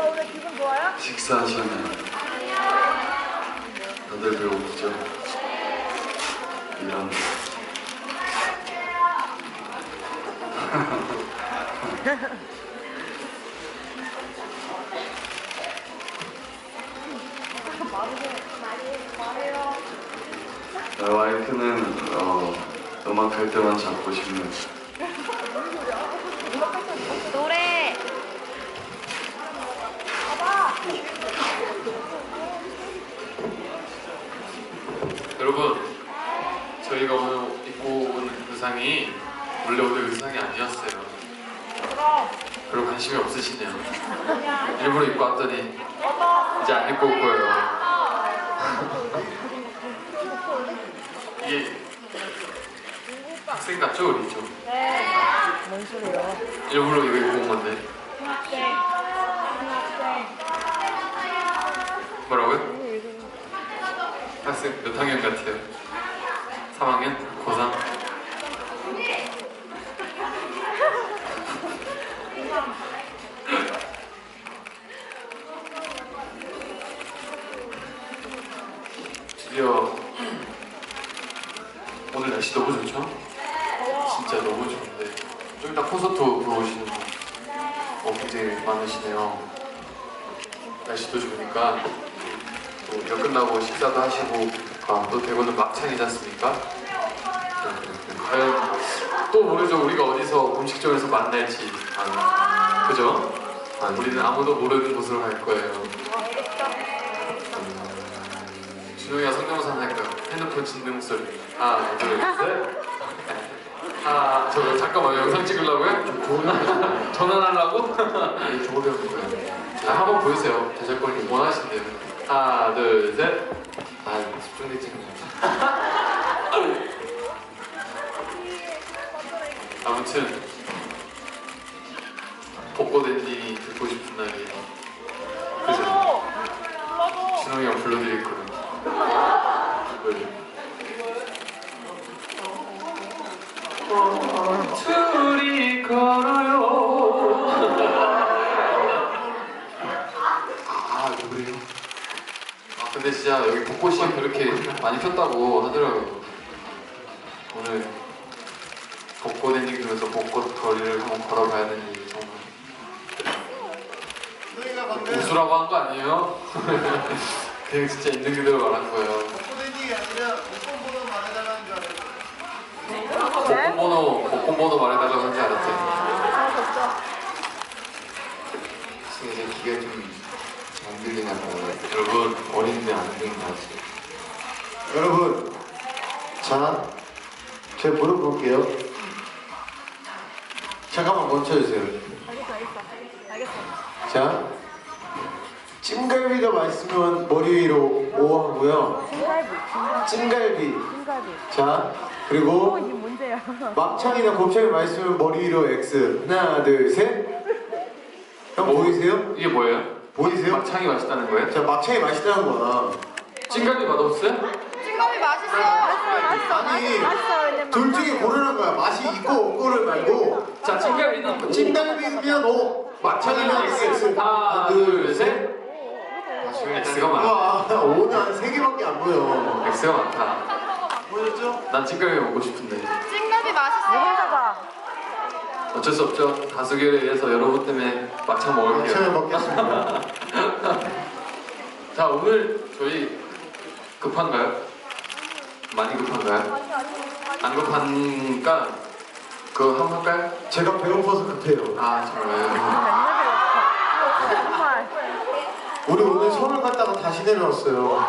오빠 오늘 기분 좋아요? 식사하셨나요? 다들 배고프죠? 이런. 내 와이프는 어, 음악 할 때만 잡고 싶네. 노래. 여러분, 저희가 오늘 입고 온 의상이 원래 오늘 의상이 아니었어요. 별로 관심이 없으시네요. 일부러 입고 왔더니 이제 안 입고 올 거예요. 이게 학생 같죠, 우리 좀? 뭔 소리야? 일부러 이거 입고 온 건데. 뭐라고요? 학생 몇 학년 같아요? 3학년? 고3? 드디어 오늘 날씨 너무 좋죠? 진짜 너무 좋은데 좀 이따 콘서트 보러 오시는 분 어, 굉장히 많으시네요 날씨도 좋으니까 또 이거 끝나고 식사도 하시고 아, 또 대구는 막창이지 않습니까? 네, 과연 또 모르죠 우리가 어디서 공식적에서 만날지 아, 그죠? 아, 우리는 아무도 모르는 곳으로 갈 거예요 준영이가 성대모사 할까요? 핸드폰 짖는 목소리 하나 둘셋 아, 저 잠깐만 영상 찍으려고요? 전화 전화하려고? 저거 배우는 거예요. 자, 한번 보여주세요. 저작권이 원하신대요. 하나, 둘, 셋. 아, 집중돼 찍는 거. 아무튼 벚꽃 엔딩이 근데 진짜 여기 벚꽃이 그렇게 많이 폈다고 하더라고요. 오늘 벚꽃 엔딩 중에서 벚꽃 거리를 한번 걸어봐야 되는 일이 정말 웃으라고 한 거 아니에요? 그냥 진짜 있는 그대로 말한 거예요. 코데딩이 아니라 목공 번호 말해달라는 줄 알았어요. 복권 번호, 복권 번호 말해달라고 한지 알았지? 지금 이제 귀가 좀안 봐요. 여러분, 어린데 안 같아요. 여러분, 자, 제가 물어볼게요. 잠깐만 멈춰주세요. 알겠어, 알겠어. 알겠어. 자, 찜갈비가 맛있으면 머리 위로 O 하고요. 찜갈비, 찜갈비. 자, 어, 그리고. 막창이나 곱창이 맛있으면 머리 위로 X. 하나, 둘, 셋. 형 보이세요? 이게 뭐예요? 보이세요? 막창이 맛있다는 거예요? 자, 막창이 맛있다는 거야. 찜갈비 맛없어요? 찜감이 맛있어. 맛있어, 맛있어, 아니, 맛있어. 둘 중에 고르는 거야. 맛이 있고 없고를 말고. 자, 찜갈비는 찜갈비면 O, 막창이면 X. 하나, 둘, 셋. X가 많아. 와, O는 한세 개밖에 안 보여. X가 많다. 보였죠? 난 찜갈비 먹고 싶은데 찜감이 맛있어. 어쩔 수 없죠. 다수결에 의해서 여러분 때문에 막창 먹을게요. 먹겠습니다. 자, 오늘 저희 급한가요? 많이 급한가요? 안 급하니까 그거 한번 할까요? 제가 배고파서 급해요. 아, 정말요? 맨날 배고파. 정말. 우리 오늘 서울 갔다가 다시 내려왔어요.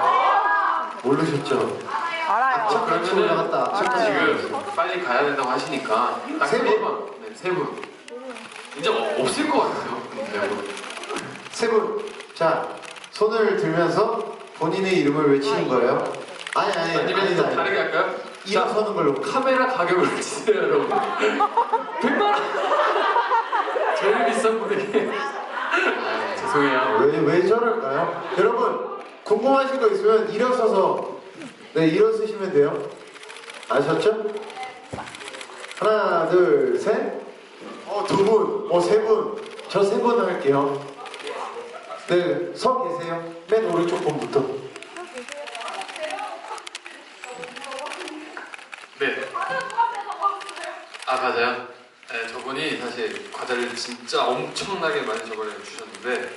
모르셨죠? 알아요. 첫 같이 그러면은 지금 빨리 가야 된다고 하시니까 딱세 분? 세 분. 네, 세 분. 이제 어- 없을 것 같아요. 네 분. 세 분. 자, 손을 들면서 본인의 이름을 외치는 거예요. 아니, 아니, 아니, 아니면 좀 아니. 다르게 할까요? 자, 일어서는 걸로. 카메라 가격을 치세요, 여러분. 100만 원. 제일 비싼 분에게. 아, 죄송해요. 왜, 왜 저럴까요? 여러분, 궁금하신 거 있으면 일어서서, 네, 일어서시면 돼요. 아셨죠? 하나, 둘, 셋. 어, 두 분, 어, 세 분. 저 세 분 할게요. 네, 서 계세요. 맨 오른쪽 분부터. 네. 아 맞아요. 네, 저분이 사실 과자를 진짜 엄청나게 많이 저번에 주셨는데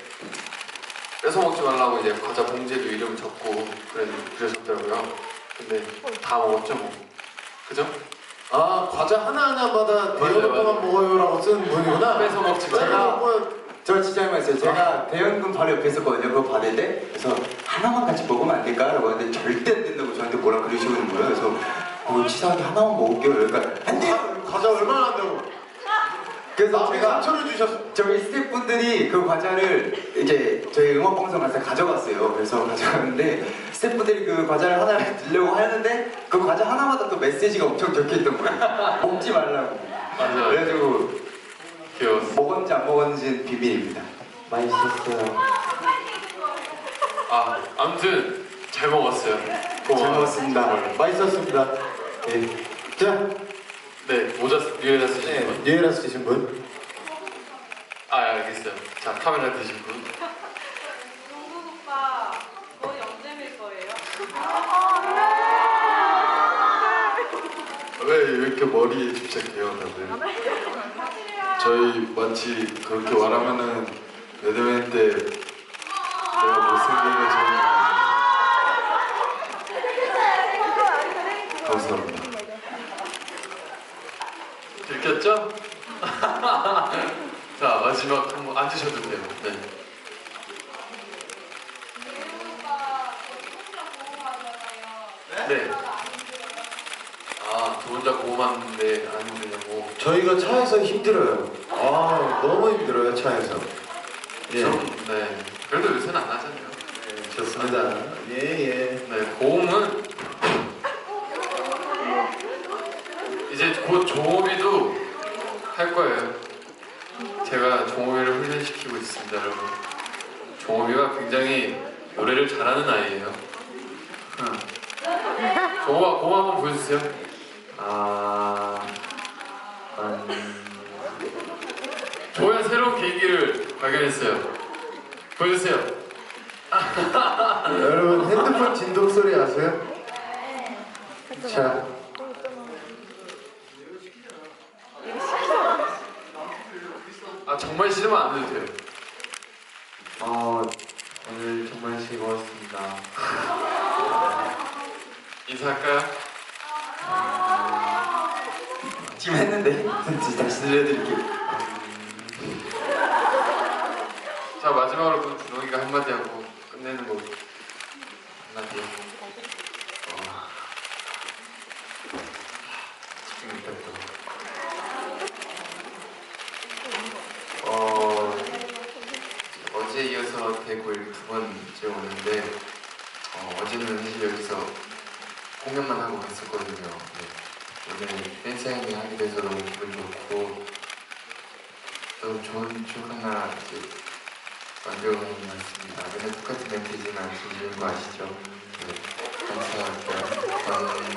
뺏어 먹지 말라고 이제 과자 봉지에도 이름을 적고 그래 그러셨더라고요. 근데 다 먹었죠 뭐. 그죠? 아, 과자 하나하나마다 맞아요, 대여금만 맞아요. 먹어요라고 쓰는 분이구나. 뺏어 먹지 제가 말라. 한번 저 진짜 할 말 있어요. 제가 대연금 바로 옆에 있었거든요. 그거 받을 때. 그래서 하나만 같이 먹으면 안 될까? 라고 하는데 절대 안 된다고 저한테 뭐라 그러시는 거예요. 그래서 어, 치사하게 하나만 먹을게요. 그러니까 안 돼요! 과자 얼마나 한다고? 그래서 나중에 제가 3천을 주셨어. 저희 스태프분들이 그 과자를 이제 저희 음악 방송 가서 가져갔어요. 그래서 가져갔는데 스태프분들이 그 과자를 하나를 들려고 하는데 그 과자 하나마다 또 메시지가 엄청 적혀있던 거예요. 먹지 말라고. 맞아요. 그래가지고 귀여웠어. 먹었는지 안 먹었는지는 비밀입니다. 맛있었어요. 아 아무튼 잘 먹었어요. 잘 고마워요. 먹었습니다. 정말. 맛있었습니다. 예. 자, 네 모자 쓰- 위에다 쓰신 네, 분. 유에라 쓰신 분. 아 알겠어요. 자 카메라 드신 분. 동국 오빠 머리 언제 밀 거예요? 왜 이렇게 머리에 집착해요 다들? 저희 마치 그렇게 말하면은 레드맨 때 내가 못생긴 것처럼 감사합니다. 들켰죠? 자 마지막 한 번 앉으셔도 돼요. 네. 네. 아, 고음하는데 안 힘드냐고. 저희가 차에서 힘들어요. 아, 너무 힘들어요, 차에서. 예. 좀, 네. 그래도 요새는 안 하잖아요. 네, 좋습니다. 예, 예. 네, 고음은 이제 곧 종호비도 할 거예요. 제가 종호비를 훈련시키고 있습니다, 여러분. 종호비가 굉장히 노래를 잘하는 아이예요. 응. 종호가 고음 한번 보여주세요. 아, 음. 조연 새로운 계기를 발견했어요. 보여주세요. 여러분, 핸드폰 진동 소리 아세요? 자, 아 정말 싫으면 안 해도 돼요. 어, 오늘 정말 즐거웠습니다. 인사할까요? 지금 했는데 다시 들려드릴게요. 자 마지막으로 그럼 준호이가 한마디 하고 끝내는 거 한마디. 어. 집중력 또. 어 어제 이어서 대구를 두 번째 오는데 어, 어제는 사실 여기서 공연만 하고 갔었거든요. 네. 오늘 팬사인회 하게 돼서 너무 기분 좋고 또 좋은 추억 하나 이제 만들어가는 것 같습니다. 맨날 똑같은 멘트지만 진심인 거 아시죠? 네, 감사합니다.